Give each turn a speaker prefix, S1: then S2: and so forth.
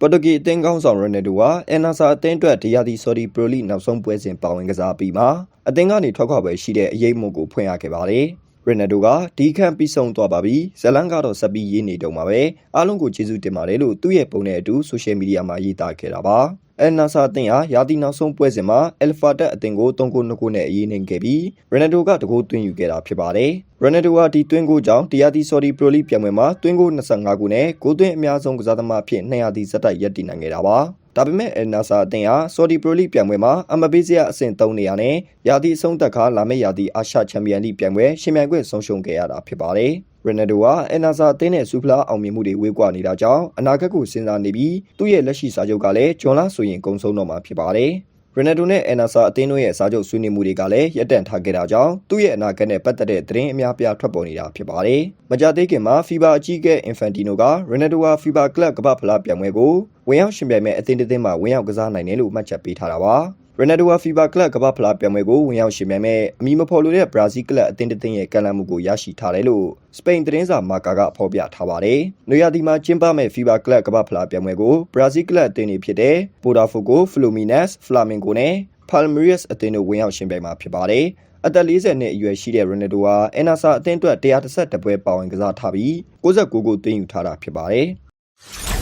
S1: ပေါ်တူဂီအသင်းကောင်းဆောင်ရိုနယ်ဒိုဟာအန်နာဆာအသင်းအတွက်ဒီယာဒီဆော်ဒီပရိုလီနောက်ဆုံးပွဲစဉ်ပါဝင်ကစားပြီးမှအသင်းကနေထွက်ခွာပွဲရှိတဲ့အရေးမှုကိုဖွင့်ရခဲ့ပါတယ်။ရိုနယ်ဒိုကဒီခန့်ပြီးဆုံးသွားပါပြီ။ဇလန်ကတော့ဆက်ပြီးရေးနေတုံပါပဲ။အားလုံးကိုကျေးဇူးတင်ပါတယ်လို့သူ့ရဲ့ပုံနဲ့အတူဆိုရှယ်မီဒီယာမှာရေးသားခဲ့တာပါ။ အန်နာဆာအသင်းဟာယာတီနောက်ဆုံးပွဲစဉ်မှာအယ်ဖာတက်အသင်းကို3ဂိုး2ဂိုးနဲ့အရေးနိုင်ခဲ့ပြီးရိုနယ်ဒိုကတဂိုးသွင်းယူခဲ့တာဖြစ်ပါတယ်။ရိုနယ်ဒိုဟာဒီသွင်းဂိုးကြောင့်ဒီယာတီဆော်ဒီပရိုလီပြိုင်ပွဲမှာသွင်းဂိုး25ဂိုးနဲ့ဂိုးသွင်းအများဆုံးကစားသမားအဖြစ်200တီဇက်တိုက်ရပ်တည်နိုင်ခဲ့တာပါ။ဒါပေမဲ့အယ်နာဆာအသင်းဟာဆော်ဒီပရိုလီပြိုင်ပွဲမှာအမပေးစရာအဆင့်3နေရာနဲ့ယာတီအဆုံးသက်ခါလာမယ့်ယာတီအာရှချန်ပီယံလိပြိုင်ပွဲရှင်ပြိုင်ခွင့်ဆုံးရှုံးခဲ့ရတာဖြစ်ပါတယ်။ ရနယ်ဒိုဟာအယ်နာဆာအသင်းနဲ့ဆူဖလာအောင်မြင်မှုတွေဝေးကွာနေတာကြောင့်အနာဂတ်ကိုစဉ်းစားနေပြီးသူ့ရဲ့လက်ရှိစာချုပ်ကလည်းဂျွန်လာဆိုရင်ကုန်ဆုံးတော့မှာဖြစ်ပါတယ်။ရနယ်ဒိုနဲ့အယ်နာဆာအသင်းတို့ရဲ့စာချုပ်ဆွေးနွေးမှုတွေကလည်းရပ်တန့်ထားခဲ့တာကြောင့်သူ့ရဲ့အနာဂတ်နဲ့ပတ်သက်တဲ့သတင်းအများပြားထွက်ပေါ်နေတာဖြစ်ပါတယ်။မကြသေးခင်မှာ FIBA အကြီးအကဲ Infantino ကရနယ်ဒိုဟာ FIBA Club ကမ္ဘာဖလားပြိုင်ပွဲကိုဝင်ရောက်ရှင်ပြိုင်မဲ့အသင်းတစ်သင်းမှာဝင်ရောက်ကစားနိုင်တယ်လို့မှတ်ချက်ပေးထားတာပါ။ ရနယ်ဒိုဟာ FIBA Club ကမ္ဘာဖလားပြိုင်ပွဲကိုဝင်ရောက်ရှင်ပြိုင်မဲ့အမီမဖော်လို့တဲ့ဘရာဇီးကလပ်အသင်းတစ်သင်းရဲ့ကမ်းလှမ်းမှုကိုရရှိထားတယ်လို့စပိန်သတင်းစာမာကာကဖော်ပြထားပါတယ်။နွေရာသီမှာကျင်းပမဲ့ FIBA Club ကမ္ဘာဖလားပြိုင်ပွဲကိုဘရာဇီးကလပ်အသင်းတွေဖြစ်တဲ့ Botafogo, Fluminense, Flamengo နဲ့ Palmeiras အသင်းတို့ဝင်ရောက်ရှင်ပြိုင်မှာဖြစ်ပါတယ်။အသက်40နှစ်အရွယ်ရှိတဲ့ရိုနယ်ဒိုဟာအန်နာဆာအသင်းအတွက်132ပွဲပါဝင်ကစားထားပြီး69ဂိုးသွင်းယူထားတာဖြစ်ပါတယ်။